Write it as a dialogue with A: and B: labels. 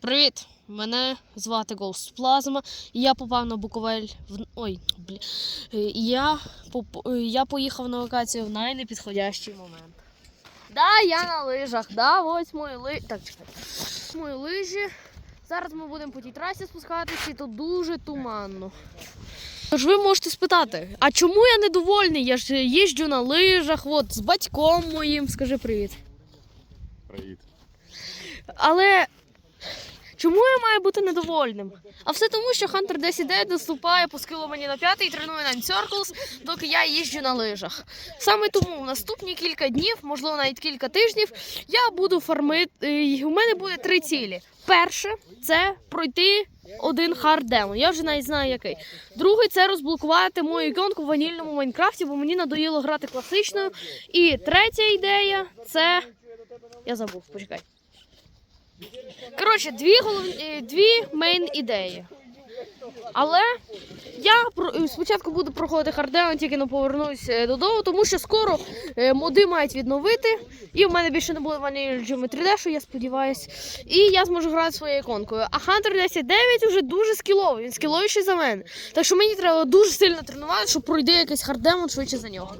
A: Привіт! Мене звати Ghost Plasma, і я попав на Буковель в. Ой, блі. Е, я, поп- е, я поїхав на локацію в найнепідходящий момент. Да, я на лижах, да, ось мої лижі. Так, чекай. Мої лижі. Зараз ми будемо по тій трасі спускатися, і тут дуже туманно. Тож ви можете спитати, а чому я недовольний? Я ж їжджу на лижах, от, з батьком моїм, скажи привіт.
B: Привіт.
A: Але чому я маю бути недовольним? А все тому, що Hunter 10 наступає по скилу мені на п'ятий тренує Nine Circles, доки я їжджу на лижах. Саме тому в наступні кілька днів, можливо, навіть кілька тижнів, я буду фармити. У мене буде три цілі. Перше це пройти один хард демон. Я вже навіть знаю який. Другий це розблокувати мою іконку в ванільному Майнкрафті, бо мені надоїло грати класичною. І третя ідея це. Я забув, почекай. Коротше, дві головні е, дві мейн ідеї. Але я е, спочатку буду проходити хардеон, тільки не повернусь е, додому, тому що скоро моди мають відновити. І в мене більше не буде ваніль Geometry Dash, я сподіваюся. І я зможу грати своєю іконкою. А Hunter 109 вже дуже скіловий, він скіловіший за мене. Так що мені треба дуже сильно тренувати, щоб пройти якийсь хардемон швидше за нього.